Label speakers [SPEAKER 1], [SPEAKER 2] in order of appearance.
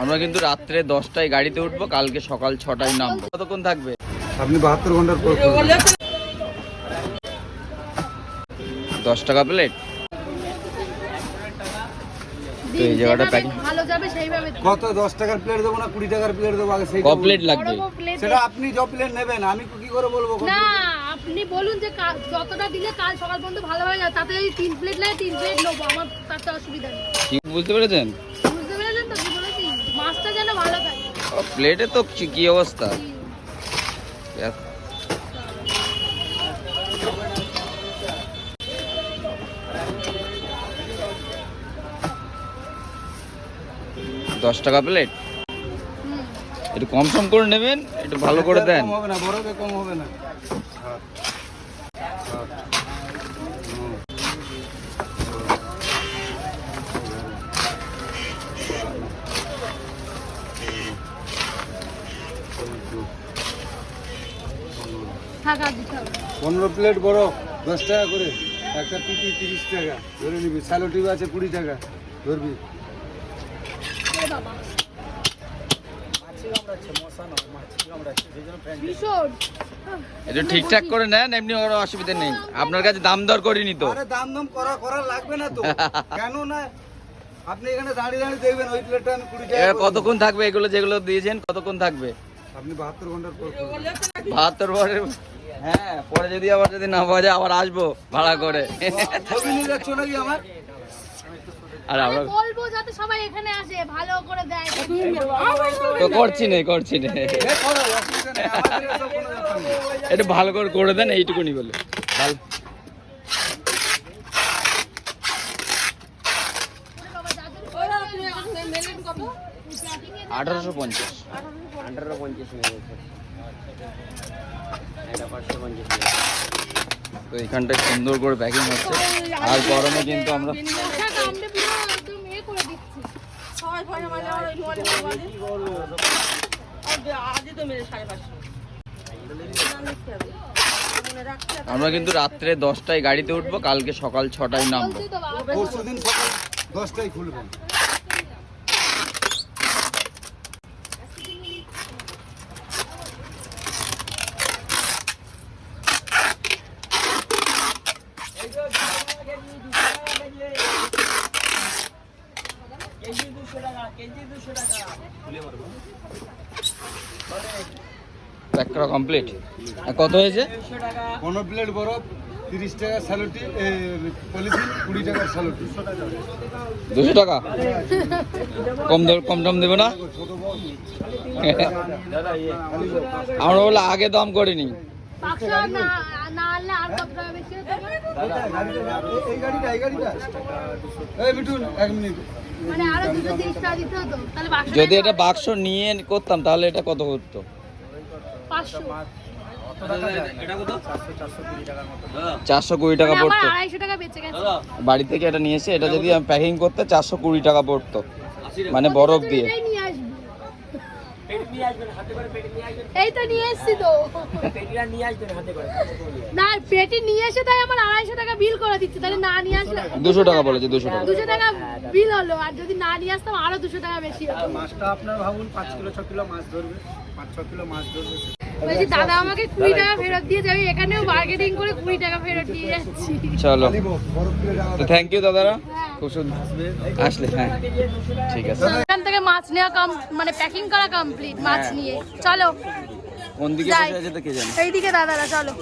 [SPEAKER 1] আমরা কিন্তু রাত্রে দশটায় গাড়িতে উঠবো কালকে সকাল ছটায় নামবো। কতক্ষণ থাকবে?
[SPEAKER 2] আপনি বাহাত্তর ঘণ্টার পর
[SPEAKER 1] দশ টাকা প্লেট তো এই জায়গাটা প্যাকিং
[SPEAKER 3] ভালো যাবে সেইভাবে
[SPEAKER 2] কত? দশ টাকার প্লেট দেবো না কুড়ি টাকার প্লেট দেবো আগে সেই
[SPEAKER 1] ক প্লেট লাগবে?
[SPEAKER 2] সেটা আপনি য প্লেট নেবেন আমি কি করে বলব
[SPEAKER 3] না আপনি বলুন যে যতটা দিলে কাল সকাল পর্যন্ত ভালো তাতে এই তিন প্লেট লাগে তিন প্লেট নেব আমার তাতে অসুবিধা নেই।
[SPEAKER 1] বুঝতে পেরেছেন?
[SPEAKER 3] যেন ভালো থাকে।
[SPEAKER 1] প্লেটে তো কি- অবস্থা? দশ টাকা প্লেট একটু কম সম করে নেবেন একটু ভালো করে দেন।
[SPEAKER 2] হবে না বড়কে কম হবে না। পনেরো প্লেট বড় দশ টাকা করে। একটা পিটি তিরিশ টাকা ধরে নিবি। স্যালো টিভি আছে কুড়ি টাকা ধরবি।
[SPEAKER 3] এ বাবা। ভীষণ।
[SPEAKER 1] একটু ঠিকঠাক করে নেন এমনি কোনো অসুবিধা নেই। আপনার কাছে দাম দর করিনি তো।
[SPEAKER 2] দাম দাম করা করা লাগবে না তো। কেন না? আপনি এখানে দাঁড়িয়ে দাঁড়িয়ে দেখবেন ওই প্লেটটা আমি কুড়ি টাকা
[SPEAKER 1] কতক্ষণ থাকবে এগুলো যেগুলো দিয়েছেন কতক্ষণ থাকবে।
[SPEAKER 2] আপনি বাহাত্তর ঘণ্টার পর
[SPEAKER 1] বাহাত্তর পরে হ্যাঁ পরে যদি আবার যদি না পাওয়া যায় আবার আসব ভাড়া করে। আর আমরা
[SPEAKER 3] বলব যাতে সবাই এখানে আসে ভালো করে দেয়।
[SPEAKER 1] তো করছি না করছি না।
[SPEAKER 2] এ করো, অসুবিধা নেই, আমাদের এসব কোনো ব্যাপার নেই।
[SPEAKER 1] একটু ভালো করে করে দেন এইটুকুনি বলে। ভালো। আঠারোশো পঞ্চাশ। আঠারো পঞ্চাশ তো এখানটায় সুন্দর করে প্যাকিং হচ্ছে। আর গরমে কিন্তু আমরা আমরা কিন্তু রাত্রে দশটায় গাড়িতে উঠবো কালকে সকাল ছটায় নামবো।
[SPEAKER 2] পরশু দিন সকাল দশটায় খুলবেন
[SPEAKER 1] প্যাক করা কমপ্লিট কত হয়েছে?
[SPEAKER 2] পনেরো প্লেট বরফ তিরিশ টাকা স্যালোটি পলিথিন কুড়ি টাকার স্যালোটি
[SPEAKER 1] দুশো টাকা? কম কম দাম দেবো না? আমরা বলে আগে দাম করিনি।
[SPEAKER 3] টাকা
[SPEAKER 2] এই গাড়িটা এই গাড়িটা। এই মিঠুন এক মিনিট।
[SPEAKER 3] মানে আরও দুশো তিরিশ টাকা দিতে হতো তাহলে বাক্স
[SPEAKER 1] যদি এটা বাক্স নিয়ে করতাম তাহলে এটা কত করতো চারশো কুড়ি টাকা
[SPEAKER 3] মানে
[SPEAKER 1] পড়তো। বাড়ি থেকে এটা নিয়েছে এসে এটা যদি আমি প্যাকিং করতে চারশো কুড়ি টাকা পড়তো। মানে বরফ দিয়ে?
[SPEAKER 3] এই তো নিয়ে এসছি তো। না পেটি নিয়ে এসে তাই আমার আড়াইশো টাকা বিল করে দিচ্ছে। তাহলে না নিয়ে আসলে
[SPEAKER 1] দুশো টাকা। বলেছে দুশো টাকা।
[SPEAKER 3] দুশো টাকা বিল হলো আর যদি না নিয়ে আসতাম আরও দুশো টাকা বেশি হতো।
[SPEAKER 2] মাছটা আপনার ভাবুন পাঁচ কিলো ছ কিলো মাছ ধরবে। পাঁচ ছ কিলো মাছ ধরবে।
[SPEAKER 3] বলছি দাদা আমাকে কুড়ি টাকা ফেরত দিয়ে যাবে এখানেও বার্গেনিং করে কুড়ি টাকা ফেরত দিয়ে যাচ্ছি।
[SPEAKER 1] চলো। থ্যাংক ইউ দাদারা।
[SPEAKER 3] হ্যাঁ।
[SPEAKER 1] আসলে হ্যাঁ ঠিক আছে
[SPEAKER 3] এখান থেকে মাছ নেওয়া কম মানে প্যাকিং করা কমপ্লিট মাছ
[SPEAKER 1] হ্যাঁ।
[SPEAKER 3] নিয়ে চলো
[SPEAKER 1] কোন দিকে। বসে আছে তো কে জানে
[SPEAKER 3] এইদিকে দাদারা চলো